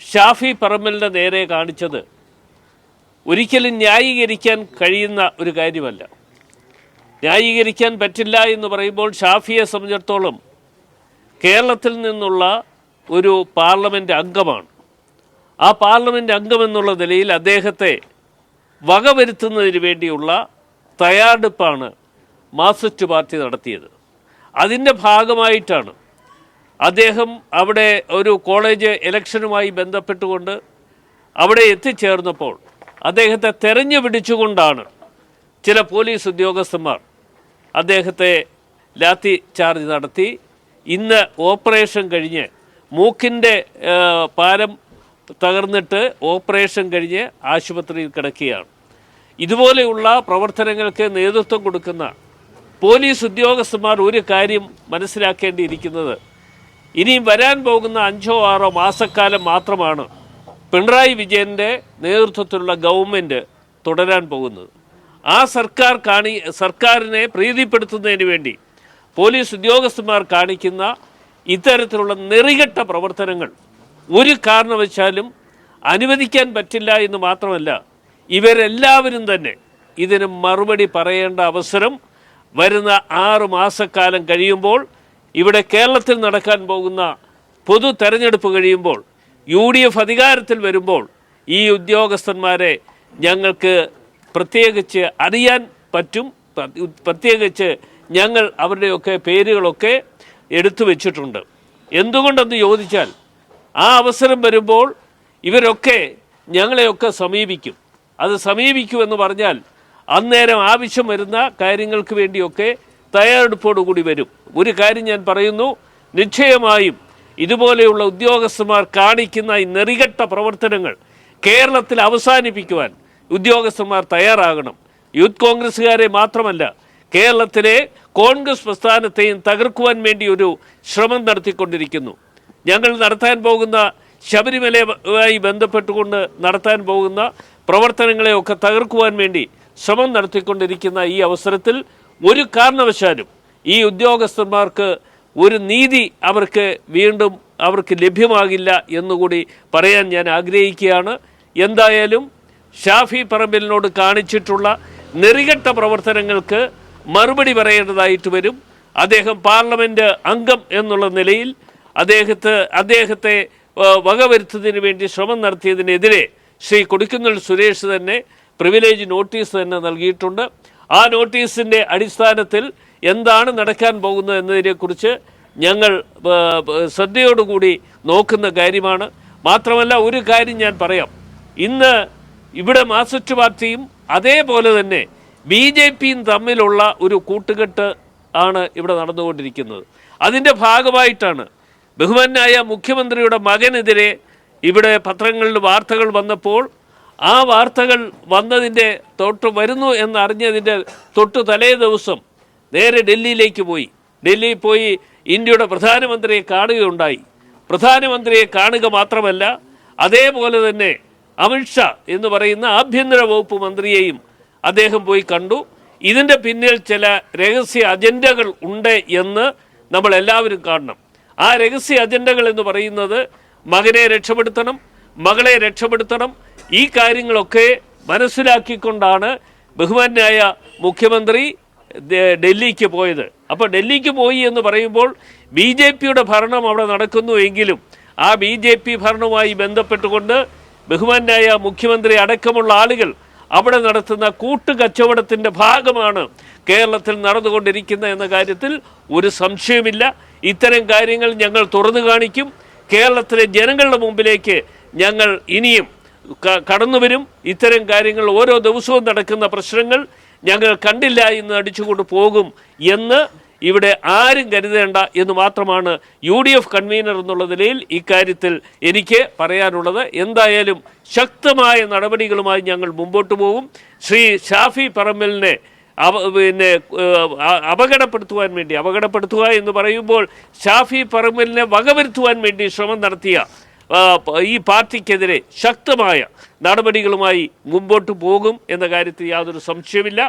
ഷാഫി പറമ്പലിന്റെ നേരെ കാണിച്ചത് ഒരിക്കലും ന്യായീകരിക്കാൻ കഴിയുന്ന ഒരു കാര്യമല്ല. ന്യായീകരിക്കാൻ പറ്റില്ല എന്ന് പറയുമ്പോൾ ഷാഫിയെ സംബന്ധിച്ചിടത്തോളം കേരളത്തിൽ നിന്നുള്ള ഒരു പാർലമെന്റ് അംഗമാണ്. ആ പാർലമെന്റ് അംഗം എന്നുള്ള നിലയിൽ അദ്ദേഹത്തെ വകവരുത്തുന്നതിന് വേണ്ടിയുള്ള തയ്യാറെടുപ്പാണ് മാർക്സിസ്റ്റ് പാർട്ടി നടത്തിയത്. അതിന്റെ ഭാഗമായിട്ടാണ് അദ്ദേഹം അവിടെ ഒരു കോളേജ് ഇലക്ഷനുമായി ബന്ധപ്പെട്ടുകൊണ്ട് അവിടെ എത്തിച്ചേർന്നപ്പോൾ അദ്ദേഹത്തെ തെരഞ്ഞു പിടിച്ചുകൊണ്ടാണ് ചില പോലീസ് ഉദ്യോഗസ്ഥന്മാർ അദ്ദേഹത്തെ ലാത്തി ചാർജ് നടത്തി. ഇന്ന് ഓപ്പറേഷൻ കഴിഞ്ഞ് മൂക്കിന്റെ പാലം തകർന്നിട്ട് ഓപ്പറേഷൻ കഴിഞ്ഞ് ആശുപത്രിയിൽ കിടക്കുകയാണ്. ഇതുപോലെയുള്ള പ്രവർത്തനങ്ങൾക്ക് നേതൃത്വം കൊടുക്കുന്ന പോലീസ് ഉദ്യോഗസ്ഥന്മാർ ഒരു കാര്യം മനസ്സിലാക്കേണ്ടിയിരിക്കുന്നത് ഇനിയും വരാൻ പോകുന്ന അഞ്ചോ ആറോ മാസക്കാലം മാത്രമാണ് പിണറായി വിജയന്റെ നേതൃത്വത്തിലുള്ള ഗവൺമെന്റ് തുടരാൻ പോകുന്നത്. ആ സർക്കാർ കാണി സർക്കാരിനെ പ്രീതിപ്പെടുത്തുന്നതിന് വേണ്ടി പോലീസ് ഉദ്യോഗസ്ഥന്മാർ കാണിക്കുന്ന ഇത്തരത്തിലുള്ള നെറികെട്ട പ്രവർത്തനങ്ങൾ ഒരു കാരണവശാലും അനുവദിക്കാൻ പറ്റില്ല എന്ന് മാത്രമല്ല ഇവരെല്ലാവരും തന്നെ ഇതിന് മറുപടി പറയേണ്ട അവസരം വരുന്ന ആറ് മാസക്കാലം കഴിയുമ്പോൾ ഇവിടെ കേരളത്തിൽ നടക്കാൻ പോകുന്ന പൊതു തെരഞ്ഞെടുപ്പ് കഴിയുമ്പോൾ യു ഡി എഫ് അധികാരത്തിൽ വരുമ്പോൾ ഈ ഉദ്യോഗസ്ഥന്മാരെ ഞങ്ങൾക്ക് പ്രത്യേകിച്ച് അറിയാൻ പറ്റും. പ്ര- പ്രത്യേകിച്ച് ഞങ്ങൾ അവരുടെയൊക്കെ പേരുകളൊക്കെ എടുത്തു വച്ചിട്ടുണ്ട്. എന്തുകൊണ്ടെന്ന് ചോദിച്ചാൽ ആ അവസരം വരുമ്പോൾ ഇവരൊക്കെ ഞങ്ങളെയൊക്കെ സമീപിക്കും. അത് സമീപിക്കുമെന്ന് പറഞ്ഞാൽ അന്നേരം ആവശ്യം വരുന്ന കാര്യങ്ങൾക്ക് വേണ്ടിയൊക്കെ തയ്യാറെടുപ്പോടുകൂടി വരും. ഒരു കാര്യം ഞാൻ പറയുന്നു നിശ്ചയമായും ഇതുപോലെയുള്ള ഉദ്യോഗസ്ഥന്മാർ കാണിക്കുന്ന ഈ നെറികെട്ട പ്രവർത്തനങ്ങൾ കേരളത്തിൽ അവസാനിപ്പിക്കുവാൻ ഉദ്യോഗസ്ഥന്മാർ തയ്യാറാകണം. യൂത്ത് കോൺഗ്രസ്സുകാരെ മാത്രമല്ല കേരളത്തിലെ കോൺഗ്രസ് പ്രസ്ഥാനത്തെയും തകർക്കുവാൻ വേണ്ടി ഒരു ശ്രമം നടത്തിക്കൊണ്ടിരിക്കുന്നു. ഞങ്ങൾ നടത്താൻ പോകുന്ന ശബരിമലയുമായി ബന്ധപ്പെട്ടുകൊണ്ട് നടത്താൻ പോകുന്ന പ്രവർത്തനങ്ങളെയൊക്കെ തകർക്കുവാൻ വേണ്ടി ശ്രമം നടത്തിക്കൊണ്ടിരിക്കുന്ന ഈ അവസരത്തിൽ ഒരു കാരണവശാലും ഈ ഉദ്യോഗസ്ഥന്മാർക്ക് ഒരു നീതി അവർക്ക് വീണ്ടും അവർക്ക് ലഭ്യമാകില്ല എന്നുകൂടി പറയാൻ ഞാൻ ആഗ്രഹിക്കുകയാണ്. എന്തായാലും ഷാഫി പറമ്പിലിനോട് കാണിച്ചിട്ടുള്ള നെറികെട്ട പ്രവർത്തനങ്ങൾക്ക് മറുപടി പറയേണ്ടതായിട്ട് വരും. അദ്ദേഹം പാർലമെന്റ് അംഗം എന്നുള്ള നിലയിൽ അദ്ദേഹത്തെ അദ്ദേഹത്തെ വകവരുത്തുന്നതിന് വേണ്ടി ശ്രമം നടത്തിയതിനെതിരെ ശ്രീ കൊടിക്കുന്നിൽ സുരേഷ് തന്നെ പ്രിവിലേജ് നോട്ടീസ് തന്നെ നൽകിയിട്ടുണ്ട്. ആ നോട്ടീസിന്റെ അടിസ്ഥാനത്തിൽ എന്താണ് നടക്കാൻ പോകുന്നത് എന്നതിനെക്കുറിച്ച് ഞങ്ങൾ ശ്രദ്ധയോടുകൂടി നോക്കുന്ന കാര്യമാണ്. മാത്രമല്ല ഒരു കാര്യം ഞാൻ പറയാം. ഇന്ന് ഇവിടെ മാർക്സിസ്റ്റ് പാർട്ടിയും അതേപോലെ തന്നെ ബി ജെ പിയും തമ്മിലുള്ള ഒരു കൂട്ടുകെട്ട് ആണ് ഇവിടെ നടന്നുകൊണ്ടിരിക്കുന്നത്. അതിന്റെ ഭാഗമായിട്ടാണ് ബഹുമാനായ മുഖ്യമന്ത്രിയുടെ മകനെതിരെ ഇവിടെ പത്രങ്ങളിൽ വാർത്തകൾ വന്നപ്പോൾ ആ വാർത്തകൾ വന്നതിന്റെ തൊട്ട് വരുന്നു എന്നറിഞ്ഞതിന്റെ തൊട്ട് തലേ ദിവസം നേരെ ഡൽഹിയിലേക്ക് പോയി. ഡൽഹിയിൽ പോയി ഇന്ത്യയുടെ പ്രധാനമന്ത്രിയെ കാണുകയുണ്ടായി. പ്രധാനമന്ത്രിയെ കാണുക മാത്രമല്ല അതേപോലെ തന്നെ അമിത്ഷാ എന്ന് പറയുന്ന ആഭ്യന്തര വകുപ്പ് മന്ത്രിയെയും അദ്ദേഹം പോയി കണ്ടു. ഇതിന്റെ പിന്നിൽ ചില രഹസ്യ അജണ്ടകൾ ഉണ്ട് എന്ന് നമ്മൾ എല്ലാവരും കാണണം. ആ രഹസ്യ അജണ്ടകൾ എന്ന് പറയുന്നത് മകനെ രക്ഷപ്പെടുത്തണം മകളെ രക്ഷപ്പെടുത്തണം ഈ കാര്യങ്ങളൊക്കെ മനസ്സിലാക്കിക്കൊണ്ടാണ് ബഹുമാനായ മുഖ്യമന്ത്രി ഡൽഹിക്ക് പോയത്. അപ്പോൾ ഡൽഹിക്ക് പോയി എന്ന് പറയുമ്പോൾ ബി ജെ പിയുടെ ഭരണം അവിടെ നടക്കുന്നു എങ്കിലും ആ ബി ജെ പി ഭരണവുമായി ബന്ധപ്പെട്ടുകൊണ്ട് ബഹുമാനായ മുഖ്യമന്ത്രി അടക്കമുള്ള ആളുകൾ അവിടെ നടത്തുന്ന കൂട്ടുകച്ചവടത്തിന്റെ ഭാഗമാണ് കേരളത്തിൽ നടന്നുകൊണ്ടിരിക്കുന്ന എന്ന കാര്യത്തിൽ ഒരു സംശയമില്ല ഇത്തരം കാര്യങ്ങൾ ഞങ്ങൾ തുറന്നു കാണിക്കും. കേരളത്തിലെ ജനങ്ങളുടെ മുമ്പിലേക്ക് ഞങ്ങൾ ഇനിയും കടന്നു വരും ഇത്തരം കാര്യങ്ങൾ ഓരോ ദിവസവും നടക്കുന്ന പ്രശ്നങ്ങൾ ഞങ്ങൾ കണ്ടില്ല എന്ന് അടിച്ചുകൊണ്ട് പോകും എന്ന് ഇവിടെ ആരും കരുതേണ്ട എന്ന് മാത്രമാണ് യു ഡി എഫ് കൺവീനർ എന്നുള്ള നിലയിൽ ഇക്കാര്യത്തിൽ എനിക്ക് പറയാനുള്ളത്. എന്തായാലും ശക്തമായ നടപടികളുമായി ഞങ്ങൾ മുമ്പോട്ട് പോകും. ശ്രീ ഷാഫി പറമ്പലിനെ അവ പിന്നെ അപകടപ്പെടുത്തുവാൻ വേണ്ടി അപകടപ്പെടുത്തുക എന്ന് പറയുമ്പോൾ ഷാഫി പറമ്പലിനെ വകവരുത്തുവാൻ വേണ്ടി ശ്രമം നടത്തിയ ഈ പാർട്ടിക്കെതിരെ ശക്തമായ നടപടികളുമായി മുമ്പോട്ട് പോകും എന്ന കാര്യത്തിൽ യാതൊരു സംശയമില്ല